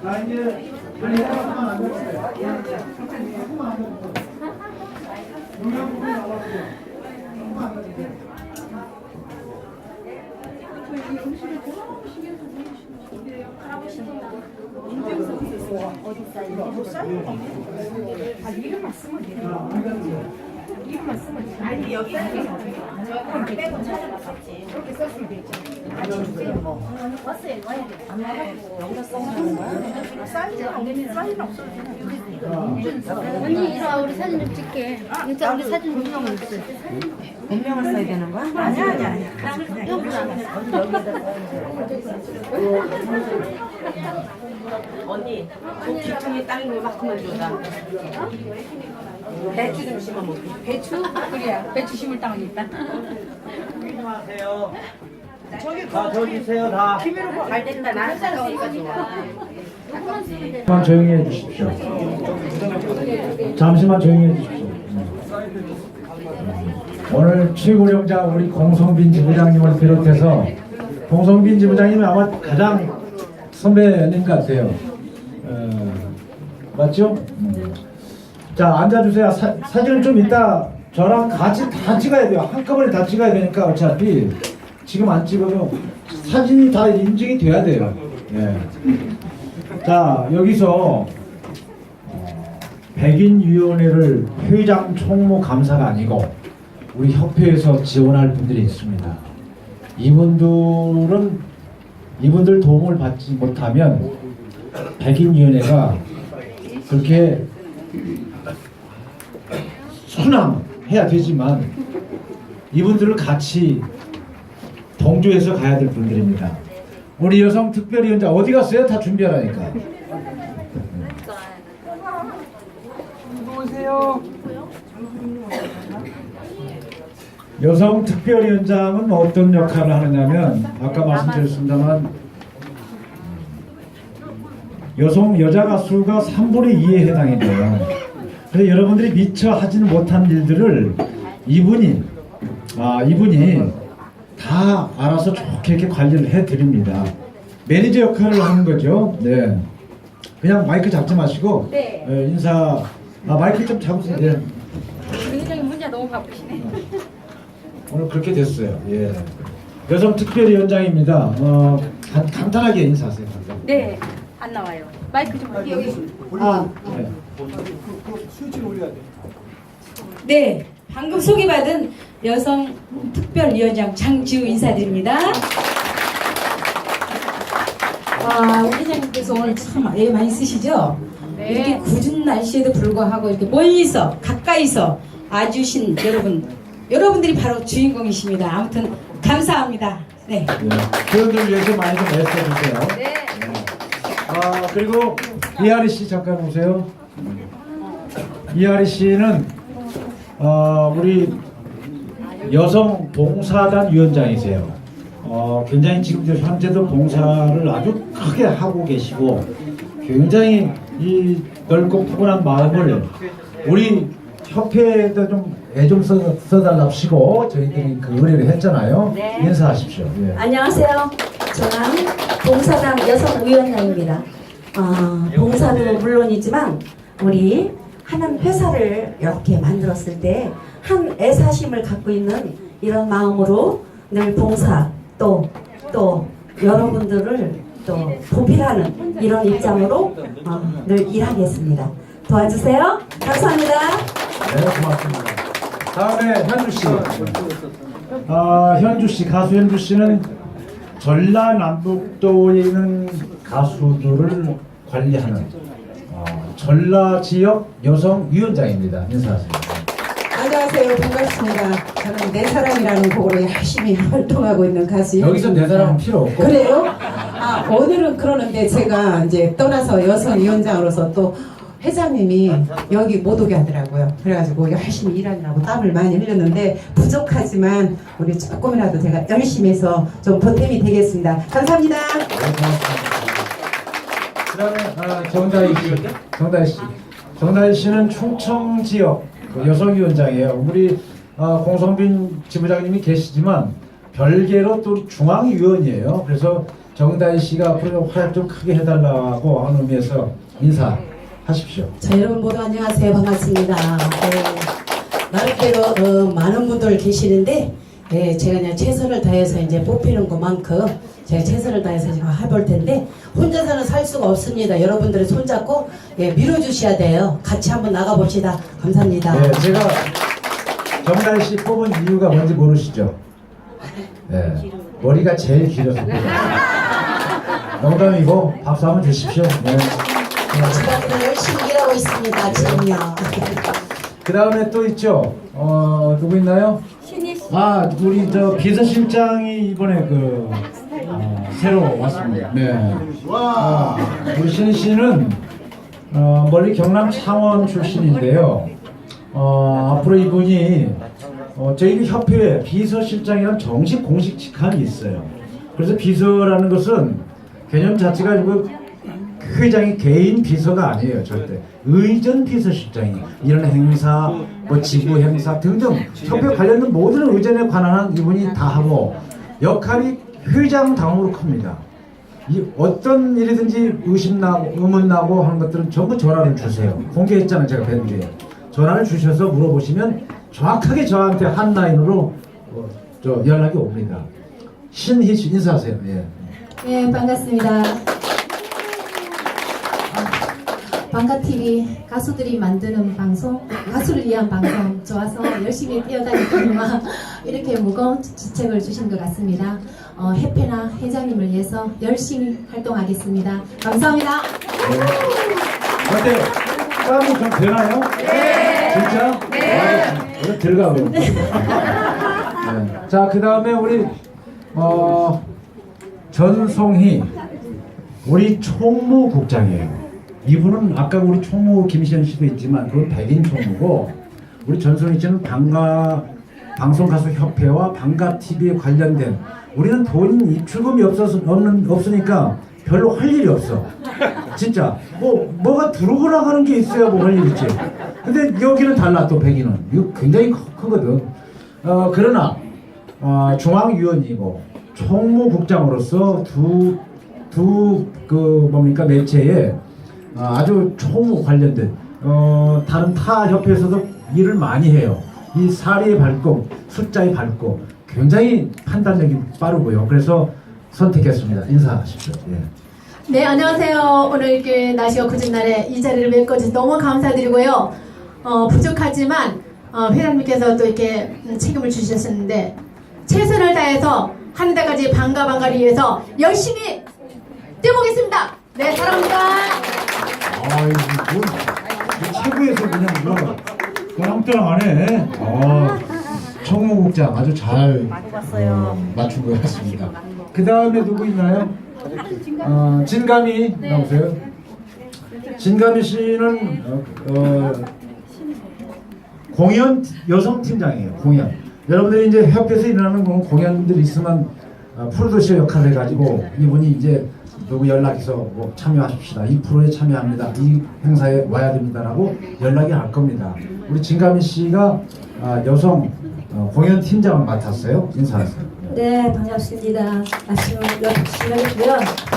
자 이제 아니 하면 안 되는데 하면 안 되는데 중요한 부분 나왔고 하면 안 되는데 언니 이리 와. 우리 사진 좀 찍게. 진짜 우리 사진 좀 찍어. 본명을 써야 되는 거야? 아니야 아니야 아니야. 언니, 그 귀퉁이 땅인 거 이만큼만 줘다. 배추 좀 심어 먹게. 배추? 그래야 배추 심을 땅은 있다. 조심하세요 자 저기 있어요 다잘 된다. 나는 싸우니까 좋아. 잠시만 조용히 해주십시오. 잠시만 조용히 해주십시오. 오늘 최고령자 우리 공성빈 지부장님을 비롯해서 공성빈 지부장님이 아마 가장 선배님 같아요. 어, 맞죠? 음. 자 앉아주세요. 사, 사진을 좀 이따 저랑 같이 다 찍어야 돼요. 한꺼번에 다 찍어야 되니까 어차피 지금 안 찍으면 사진이 다 인증이 돼야 돼요. 예. 자 여기서 어, 백인위원회를 회장 총무 감사가 아니고 우리 협회에서 지원할 분들이 있습니다. 이분들은 이분들 도움을 받지 못하면 백인위원회가 그렇게 순항해야 되지만 이분들을 같이 동조해서 가야 될 분들입니다. 우리 여성 특별위원장 어디 갔어요? 다 준비하라니까. 여성 특별위원장은 어떤 역할을 하느냐면 아까 말씀드렸습니다만 여성 여자 가수가 3분의 2에 해당이 돼요. 그래서 여러분들이 미처 하지는 못한 일들을 이분이 아 이분이 다 알아서 좋게 이렇게 관리를 해 드립니다. 매니저 역할을 하는 거죠. 네. 그냥 마이크 잡지 마시고 네. 예, 인사 아 마이크 좀 잡으세요. 네. 굉장히 혼자 너무 바쁘시네. 오늘 그렇게 됐어요. 예. 여성 특별위원장입니다. 어, 간, 간단하게 인사하세요. 간단하게. 네. 안 나와요. 마이크 좀 여기 여기. 아, 네. 네. 방금 소개받은 여성 특별위원장 장지우 인사드립니다. 아, 우리 회장님께서 오늘 참 애 많이 쓰시죠? 네. 이렇게 굳은 날씨에도 불구하고 이렇게 멀리서 가까이서 와주신 여러분, 여러분들이 바로 주인공이십니다. 아무튼 감사합니다. 네. 네. 그분들 위해서 많이 좀 애써주세요. 네. 아 그리고 이하리 씨 잠깐 오세요. 이하리 씨는 어, 우리 여성 봉사단 위원장이세요. 어, 굉장히 지금 저 현재도 봉사를 아주 크게 하고 계시고 굉장히 이 넓고 푸근한 마음을 우리 협회에도 좀애좀 써달랍시고 저희들이 그 의뢰를 했잖아요. 네. 인사하십시오. 예. 안녕하세요. 저는 봉사당 여성위원장입니다. 아, 봉사도 물론이지만 우리 하는 회사를 이렇게 만들었을 때 한 애사심을 갖고 있는 이런 마음으로 늘 봉사 또또 여러분들을 또 보필하는 이런 입장으로 어, 늘 일하겠습니다. 도와주세요. 감사합니다. 네, 고맙습니다. 다음에 현주 씨. 아, 현주 씨, 가수 현주 씨는 전라남북도에 있는 가수들을 관리하는 어, 전라 지역 여성 위원장입니다. 인사하세요. 안녕하세요. 반갑습니다. 저는 내 사랑이라는 곡으로 열심히 활동하고 있는 가수예요. 여기서 내 사람은 필요 없고 그래요? 아, 오늘은 그러는데 제가 이제 떠나서 여성 위원장으로서 또 회장님이 여기 못 오게 하더라고요. 그래가지고 열심히 일하느라고 땀을 많이 흘렸는데 부족하지만 우리 조금이라도 제가 열심히 해서 좀 보탬이 되겠습니다. 감사합니다. 그다음에 아, 정다희 씨, 정다희 씨, 정다희 씨는 충청 지역 그 여성위원장이에요. 우리 아, 공성빈 지부장님이 계시지만 별개로 또 중앙위원이에요. 그래서 정다희 씨가 앞으로 활약 좀 크게 해달라고 하는 의미에서 인사 하십시오. 자 여러분 모두 안녕하세요 반갑습니다. 네, 나름대로 어, 많은 분들 계시는데 네, 제가 그냥 최선을 다해서 이제 뽑히는 것만큼 제가 최선을 다해서 지금 해볼 텐데 혼자서는 살 수가 없습니다. 여러분들이 손잡고 예, 밀어주셔야 돼요. 같이 한번 나가봅시다. 감사합니다. 네, 제가 정다희 씨 뽑은 이유가 뭔지 모르시죠? 네, 머리가 제일 길어서 그래요. 농담이고 박수 한번 주십시오. 네. 제가 열심히 일하고 있습니다. 지금요. 그 다음에 또 있죠. 어 누구 있나요? 아 우리 저 비서실장이 이번에 그 어, 새로 왔습니다. 네. 와. 우리 신희 씨는 어, 멀리 경남 창원 출신인데요. 어, 앞으로 이분이 어, 저희 협회 비서실장이라는 정식 공식 직함이 있어요. 그래서 비서라는 것은 개념 자체가 그 회장이 개인 비서가 아니에요 절대. 의전 비서실장이 이런 행사 뭐 지구 행사 등등 협회 관련된 모든 의전에 관한 한 이분이 다 하고 역할이 회장 당으로 큽니다. 이 어떤 일이든지 의심 나고 의문 나고 하는 것들은 전부 전화를 주세요. 공개했잖아요 제가 뵀는데 전화를 주셔서 물어보시면 정확하게 저한테 한 라인으로 어, 저 연락이 옵니다. 신희 씨 인사하세요. 예. 네, 반갑습니다. 방가 TV 가수들이 만드는 방송, 가수를 위한 방송 좋아서 열심히 뛰어다니지만 이렇게 무거운 지책을 주신 것 같습니다. 어, 해패나 회장님을 위해서 열심히 활동하겠습니다. 감사합니다. 어때요? 싸움이 좀 되나요? 네. 진짜? 네. 우리 들어가고. 네. 자, 그 다음에 우리 어 전송희 우리 총무국장이에요. 이분은 아까 우리 총무 김시현 씨도 있지만 그건 백인 총무고 우리 전송희 씨는 방가 방송가수 협회와 방가 TV에 관련된 우리는 돈 입출금이 없어서 없는 없으니까 별로 할 일이 없어. 진짜 뭐 뭐가 들어오거나 하는 게 있어야 뭐 할 일 있지. 근데 여기는 달라 또 백인은 이거 굉장히 크, 크거든. 어 그러나 어, 중앙위원이고 총무국장으로서 두 두 그 뭡니까 매체에 어, 아주 총무 관련된 어, 다른 타 협회에서도 일을 많이 해요. 이 사리의 밝고 숫자의 밝고 굉장히 판단력이 빠르고요. 그래서 선택했습니다. 인사하십시오. 예. 네, 안녕하세요. 오늘 이렇게 날씨가 굳은 날에 이 자리를 메꿔주셔서 너무 감사드리고요. 어, 부족하지만 어, 회장님께서 또 이렇게 책임을 주셨었는데 최선을 다해서 하는 데까지 방가 방가를 위해서 열심히 뛰어보겠습니다. 네, 사랑합니다. 아이고, 뭐, 뭐 최고에서 그냥 뭐, 깜짝하네. 어, 총무국장 아주 잘 어, 맞춘 것 같습니다. 그 다음에 누구 있나요? 어, 진감이 나오세요. 진감이 씨는 어, 어, 공연 여성 팀장이에요. 공연. 여러분들이 이제 협회에서 일하는 건 공연들이 있으면 어, 프로듀서 역할을 해가지고 이분이 이제 누구 연락해서 뭐 참여하십시다. 이 프로에 참여합니다. 이 행사에 와야 됩니다라고 연락이 갈 겁니다. 우리 진가미 씨가 아, 여성 어, 공연 팀장을 맡았어요. 인사하세요. 네, 반갑습니다. 아침은 시간이고요.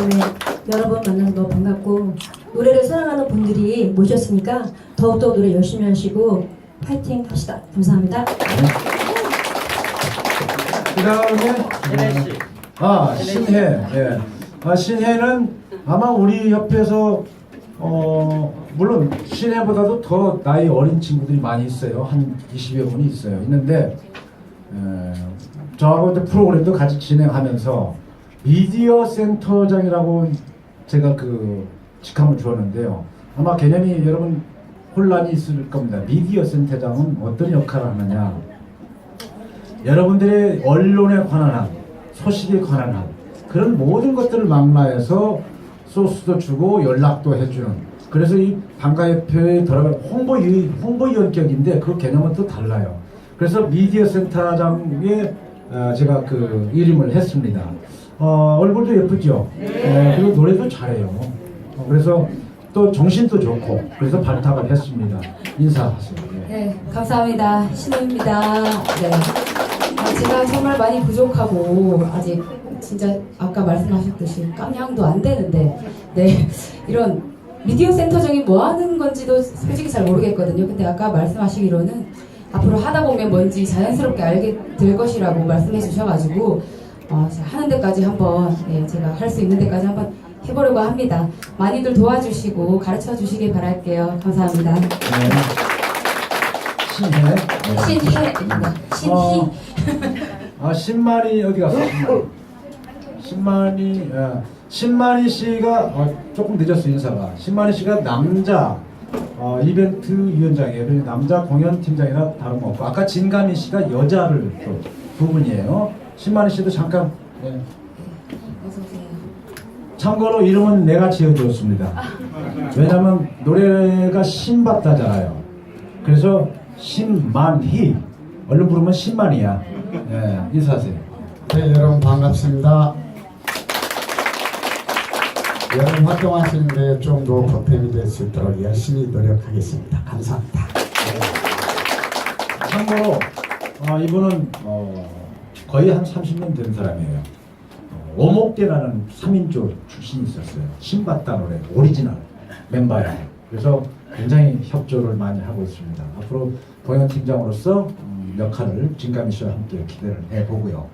네, 여러분 만나도 반갑고 노래를 사랑하는 분들이 모셨으니까 더욱더 노래 열심히 하시고 파이팅 합시다. 감사합니다. 그 다음에 아 신혜 예. 아 신혜는 아마 우리 옆에서 어 물론 신혜보다도 더 나이 어린 친구들이 많이 있어요. 한 20여 분이 있어요. 있는데 에, 저하고 이제 프로그램도 같이 진행하면서 미디어 센터장이라고 제가 그 직함을 주었는데요. 아마 개념이 여러분 혼란이 있을 겁니다. 미디어 센터장은 어떤 역할을 하느냐. 여러분들의 언론에 관한 한, 소식에 관한 한 그런 모든 것들을 망라해서 소스도 주고 연락도 해주는 그래서 이 방가협회에 들어갈 홍보위, 홍보위원격인데 그 개념은 또 달라요. 그래서 미디어 센터장에 어, 제가 그 이름을 했습니다. 어, 얼굴도 예쁘죠? 어, 그리고 노래도 잘해요. 어, 그래서 또 정신도 좋고 그래서 발탁을 했습니다. 인사하세요. 예. 네, 감사합니다. 신우입니다. 네. 제가 정말 많이 부족하고 아직 진짜 아까 말씀하셨듯이 깜냥도 안 되는데 네 이런 미디어 센터적인 뭐 하는 건지도 솔직히 잘 모르겠거든요. 근데 아까 말씀하시기로는 앞으로 하다 보면 뭔지 자연스럽게 알게 될 것이라고 말씀해 주셔가지고 어, 하는 데까지 한번 예, 제가 할 수 있는 데까지 한번 해보려고 합니다. 많이들 도와주시고 가르쳐 주시길 바랄게요. 감사합니다. 네. 신해. 네. 신혜입니다. 신희. 어, 아 신만이 어디 갔어? 신만이. 어, 신만이 씨가 어, 조금 늦었어 인사가. 신만이 씨가 남자 어, 이벤트 위원장이에요. 남자 공연 팀장이라 다름없고 아까 진가미 씨가 여자를 또두 분이에요. 신만이 씨도 잠깐. 네. 참고로 이름은 내가 지어주었습니다. 왜냐면 노래가 신받다잖아요. 그래서 신만희 얼른 부르면 신만이야. 예, 인사하세요. 네, 여러분 반갑습니다. 여러분 활동하시는데 좀 더 보탬이 될 수 있도록 열심히 노력하겠습니다. 감사합니다. 참고로 어, 이분은 어, 거의 한 30년 된 사람이에요. 어, 오목대라는 3인조 출신이 있었어요. 신받다 노래 오리지널 멤버예요. 그래서 굉장히 협조를 많이 하고 있습니다. 앞으로 공연팀장으로서 음, 역할을 진가미 씨와 함께 기대를 해보고요.